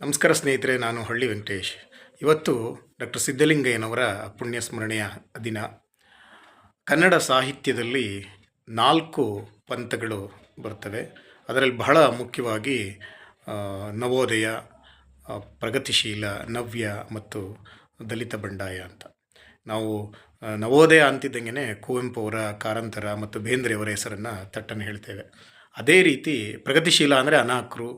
ನಮಸ್ಕಾರ ಸ್ನೇಹಿತರೆ, ನಾನು ಹಳ್ಳಿ ವೆಂಕಟೇಶ್. ಇವತ್ತು ಡಾಕ್ಟರ್ ಸಿದ್ದಲಿಂಗಯ್ಯನವರ ಪುಣ್ಯ ಸ್ಮರಣೆಯ ದಿನ. ಕನ್ನಡ ಸಾಹಿತ್ಯದಲ್ಲಿ ನಾಲ್ಕು ಪಂಥಗಳು ಬರ್ತವೆ. ಅದರಲ್ಲಿ ಬಹಳ ಮುಖ್ಯವಾಗಿ ನವೋದಯ ಪ್ರಗತಿಶೀಲ, ನವ್ಯ ಮತ್ತು ದಲಿತ ಬಂಡಾಯ ಅಂತ. ನಾವು ನವೋದಯ ಅಂತಿದ್ದಂಗೆ ಕುವೆಂಪು ಅವರ ಕಾರಂತರ ಮತ್ತು ಬೇಂದ್ರೆಯವರ ಹೆಸರನ್ನು ತಟ್ಟನ್ನು ಹೇಳ್ತೇವೆ. ಅದೇ ರೀತಿ ಪ್ರಗತಿಶೀಲ ಅಂದರೆ ಅನಾಕ್ರು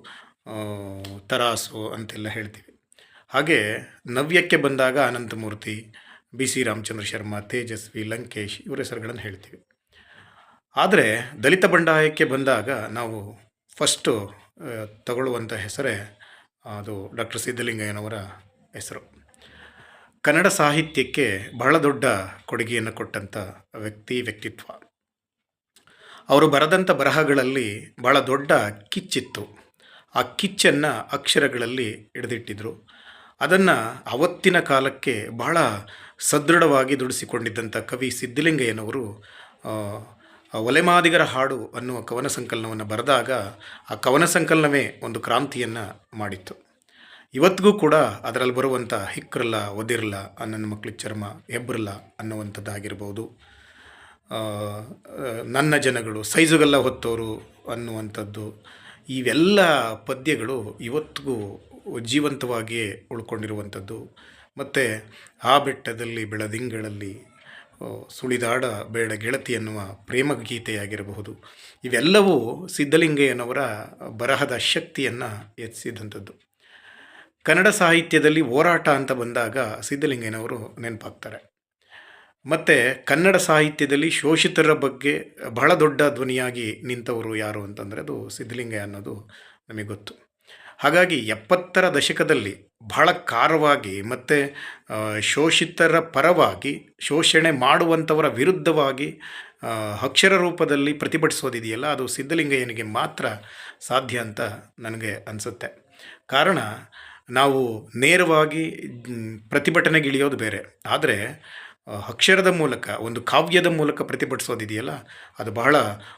ತರಾಸು ಅಂತೆಲ್ಲ ಹೇಳ್ತೀವಿ. ಹಾಗೆ ನವ್ಯಕ್ಕೆ ಬಂದಾಗ ಅನಂತಮೂರ್ತಿ, ಬಿ ಸಿ ರಾಮಚಂದ್ರ ಶರ್ಮಾ, ತೇಜಸ್ವಿ, ಲಂಕೇಶ್ ಇವರ ಹೆಸರುಗಳನ್ನು ಹೇಳ್ತೀವಿ. ಆದರೆ ದಲಿತ ಬಂಡಾಯಕ್ಕೆ ಬಂದಾಗ ನಾವು ಫಸ್ಟು ತಗೊಳ್ಳುವಂಥ ಹೆಸರೇ ಅದು ಡಾಕ್ಟರ್ ಸಿದ್ದಲಿಂಗಯ್ಯನವರ ಹೆಸರು. ಕನ್ನಡ ಸಾಹಿತ್ಯಕ್ಕೆ ಬಹಳ ದೊಡ್ಡ ಕೊಡುಗೆಯನ್ನು ಕೊಟ್ಟಂಥ ವ್ಯಕ್ತಿ, ವ್ಯಕ್ತಿತ್ವ. ಅವರು ಬರೆದಂಥ ಬರಹಗಳಲ್ಲಿ ಬಹಳ ದೊಡ್ಡ ಕಿಚ್ಚಿತ್ತು. ಆ ಕಿಚ್ಚನ್ನು ಅಕ್ಷರಗಳಲ್ಲಿ ಹಿಡಿದಿಟ್ಟಿದ್ರು. ಅದನ್ನು ಅವತ್ತಿನ ಕಾಲಕ್ಕೆ ಬಹಳ ಸದೃಢವಾಗಿ ದುಡಿಸಿಕೊಂಡಿದ್ದಂಥ ಕವಿ ಸಿದ್ಧಲಿಂಗಯ್ಯನವರು ಒಲೆಮಾದಿಗರ ಹಾಡು ಅನ್ನುವ ಕವನ ಸಂಕಲನವನ್ನು ಬರೆದಾಗ ಆ ಕವನ ಸಂಕಲನವೇ ಒಂದು ಕ್ರಾಂತಿಯನ್ನು ಮಾಡಿತ್ತು. ಇವತ್ತಿಗೂ ಕೂಡ ಅದರಲ್ಲಿ ಬರುವಂಥ ಹಿಕ್ರಲ್ಲ, ಒದಿರಲ್ಲ ನನ್ನ ಮಕ್ಕಳಿಗೆ ಚರ್ಮ ಹೆಬ್ರಲ್ಲ ಅನ್ನುವಂಥದ್ದಾಗಿರ್ಬೋದು. ನನ್ನ ಜನಗಳು, ಸೈಜುಗಲ್ಲ ಹೊತ್ತವರು ಅನ್ನುವಂಥದ್ದು ಇವೆಲ್ಲ ಪದ್ಯಗಳು ಇವತ್ತಿಗೂ ಜೀವಂತವಾಗಿಯೇ ಉಳ್ಕೊಂಡಿರುವಂಥದ್ದು. ಮತ್ತು ಆ ಬೆಟ್ಟದಲ್ಲಿ ಬೆಳದಿಂಗಳಲ್ಲಿ ಸುಳಿದಾಡ ಬೇಡ ಗೆಳತಿ ಎನ್ನುವ ಪ್ರೇಮ ಗೀತೆಯಾಗಿರಬಹುದು ಇವೆಲ್ಲವೂ ಸಿದ್ಧಲಿಂಗಯ್ಯನವರ ಬರಹದ ಶಕ್ತಿಯನ್ನು ಹೆಚ್ಚಿಸಿದಂಥದ್ದು ಕನ್ನಡ ಸಾಹಿತ್ಯದಲ್ಲಿ ಹೋರಾಟ ಅಂತ ಬಂದಾಗ ಸಿದ್ಧಲಿಂಗಯ್ಯನವರು ನೆನಪಾಗ್ತಾರೆ. ಮತ್ತು ಕನ್ನಡ ಸಾಹಿತ್ಯದಲ್ಲಿ ಶೋಷಿತರ ಬಗ್ಗೆ ಬಹಳ ದೊಡ್ಡ ಧ್ವನಿಯಾಗಿ ನಿಂತವರು ಯಾರು ಅಂತಂದರೆ ಅದು ಸಿದ್ಧಲಿಂಗಯ್ಯ ಅನ್ನೋದು ನಮಗೆ ಗೊತ್ತು. ಹಾಗಾಗಿ ಎಪ್ಪತ್ತರ ದಶಕದಲ್ಲಿ ಬಹಳ ಖಾರವಾಗಿ ಮತ್ತು ಶೋಷಿತರ ಪರವಾಗಿ, ಶೋಷಣೆ ಮಾಡುವಂಥವರ ವಿರುದ್ಧವಾಗಿ ಅಕ್ಷರ ರೂಪದಲ್ಲಿ ಪ್ರತಿಭಟಿಸೋದಿದೆಯಲ್ಲ, ಅದು ಸಿದ್ಧಲಿಂಗಯ್ಯನಿಗೆ ಮಾತ್ರ ಸಾಧ್ಯ ಅಂತ ನನಗೆ ಅನಿಸುತ್ತೆ. ಕಾರಣ, ನಾವು ನೇರವಾಗಿ ಪ್ರತಿಭಟನೆಗಿಳಿಯೋದು ಬೇರೆ. ಆದರೆ ಅಕ್ಷರದ ಮೂಲಕ, ಒಂದು ಕಾವ್ಯದ ಮೂಲಕ ಪ್ರತಿಭಟಿಸೋದಿದೆಯಲ್ಲ, ಅದು ಬಹಳ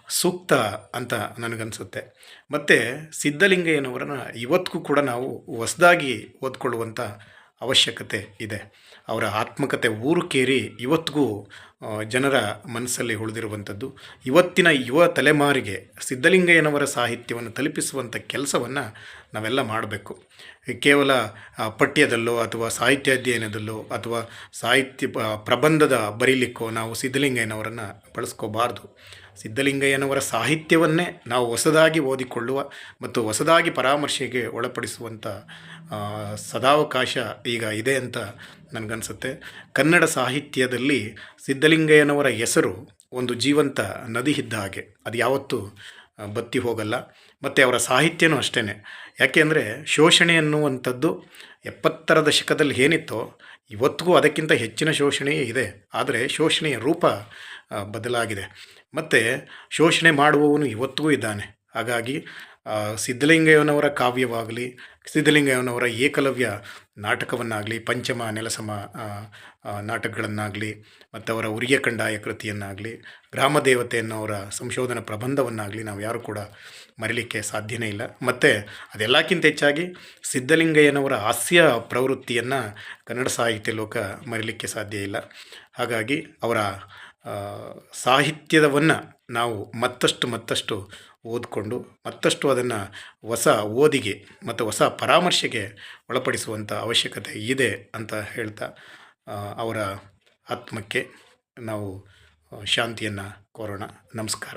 ಸೂಕ್ತ ಅಂತ ನನಗನ್ಸುತ್ತೆ. ಮತ್ತು ಸಿದ್ಧಲಿಂಗಯ್ಯನವರನ್ನು ಇವತ್ತಿಗೂ ಕೂಡ ನಾವು ಹೊಸದಾಗಿ ಓದ್ಕೊಳ್ಳುವಂಥ ಅವಶ್ಯಕತೆ ಇದೆ. ಅವರ ಆತ್ಮಕತೆ ಊರುಕೇರಿ ಇವತ್ತಿಗೂ ಜನರ ಮನಸ್ಸಲ್ಲಿ ಉಳಿದಿರುವಂಥದ್ದು. ಇವತ್ತಿನ ಯುವ ತಲೆಮಾರಿಗೆ ಸಿದ್ಧಲಿಂಗಯ್ಯನವರ ಸಾಹಿತ್ಯವನ್ನು ತಲುಪಿಸುವಂಥ ಕೆಲಸವನ್ನು ನಾವೆಲ್ಲ ಮಾಡಬೇಕು. ಕೇವಲ ಪಠ್ಯದಲ್ಲೋ ಅಥವಾ ಸಾಹಿತ್ಯ ಅಧ್ಯಯನದಲ್ಲೋ ಅಥವಾ ಸಾಹಿತ್ಯ ಪ್ರಬಂಧದ ಬರೀಲಿಕ್ಕೋ ನಾವು ಸಿದ್ಧಲಿಂಗಯ್ಯನವರನ್ನು ಬಳಸ್ಕೋಬಾರ್ದು. ಸಿದ್ಧಲಿಂಗಯ್ಯನವರ ಸಾಹಿತ್ಯವನ್ನೇ ನಾವು ಹೊಸದಾಗಿ ಓದಿಕೊಳ್ಳುವ ಮತ್ತು ಹೊಸದಾಗಿ ಪರಾಮರ್ಶೆಗೆ ಒಳಪಡಿಸುವಂಥ ಸದಾವಕಾಶ ಈಗ ಇದೆ ಅಂತ ನನಗನ್ಸುತ್ತೆ. ಕನ್ನಡ ಸಾಹಿತ್ಯದಲ್ಲಿ ಸಿದ್ಧಲಿಂಗಯ್ಯನವರ ಹೆಸರು ಒಂದು ಜೀವಂತ ನದಿ ಇದ್ದ ಹಾಗೆ. ಅದು ಯಾವತ್ತೂ ಬತ್ತಿ ಹೋಗಲ್ಲ. ಮತ್ತು ಅವರ ಸಾಹಿತ್ಯನೂ ಅಷ್ಟೇ ಯಾಕೆಂದರೆ ಶೋಷಣೆ ಅನ್ನುವಂಥದ್ದು ಎಪ್ಪತ್ತರ ದಶಕದಲ್ಲಿ ಏನಿತ್ತೋ ಇವತ್ತಿಗೂ ಅದಕ್ಕಿಂತ ಹೆಚ್ಚಿನ ಶೋಷಣೆಯೇ ಇದೆ. ಆದರೆ ಶೋಷಣೆಯ ರೂಪ ಬದಲಾಗಿದೆ. ಮತ್ತು ಶೋಷಣೆ ಮಾಡುವವನು ಇವತ್ತಿಗೂ ಇದ್ದಾನೆ. ಹಾಗಾಗಿ ಸಿದ್ಧಲಿಂಗಯ್ಯನವರ ಕಾವ್ಯವಾಗಲಿ ಸಿದ್ಧಲಿಂಗಯ್ಯನವರ ಏಕಲವ್ಯ ನಾಟಕವನ್ನಾಗಲಿ, ಪಂಚಮ, ನೆಲಸಮ ನಾಟಕಗಳನ್ನಾಗಲಿ ಮತ್ತು ಅವರ ಉರಿಯ ಕಂಡಾಯ ಕೃತಿಯನ್ನಾಗಲಿ ಗ್ರಾಮ ದೇವತೆ ಅನ್ನೋರ ಸಂಶೋಧನಾ ಪ್ರಬಂಧವನ್ನಾಗಲಿ ನಾವು ಯಾರು ಕೂಡ ಮರಿಲಿಕ್ಕೆ ಸಾಧ್ಯನೇ ಇಲ್ಲ. ಮತ್ತು ಅದೆಲ್ಲಕ್ಕಿಂತ ಹೆಚ್ಚಾಗಿ ಸಿದ್ಧಲಿಂಗಯ್ಯನವರ ಹಾಸ್ಯ ಪ್ರವೃತ್ತಿಯನ್ನು ಕನ್ನಡ ಸಾಹಿತ್ಯ ಲೋಕ ಮರಿಲಿಕ್ಕೆ ಸಾಧ್ಯ ಇಲ್ಲ. ಹಾಗಾಗಿ ಅವರ ಸಾಹಿತ್ಯದವನ್ನು ನಾವು ಮತ್ತಷ್ಟು ಮತ್ತಷ್ಟು ಓದಿಕೊಂಡು ಮತ್ತಷ್ಟು ಅದನ್ನು ಹೊಸ ಓದಿಗೆ ಮತ್ತು ಹೊಸ ಪರಾಮರ್ಶೆಗೆ ಒಳಪಡಿಸುವಂಥ ಅವಶ್ಯಕತೆ ಇದೆ ಅಂತ ಹೇಳ್ತಾ ಅವರ ಆತ್ಮಕ್ಕೆ ನಾವು ಶಾಂತಿಯನ್ನು ಕೋರೋಣ. ನಮಸ್ಕಾರ.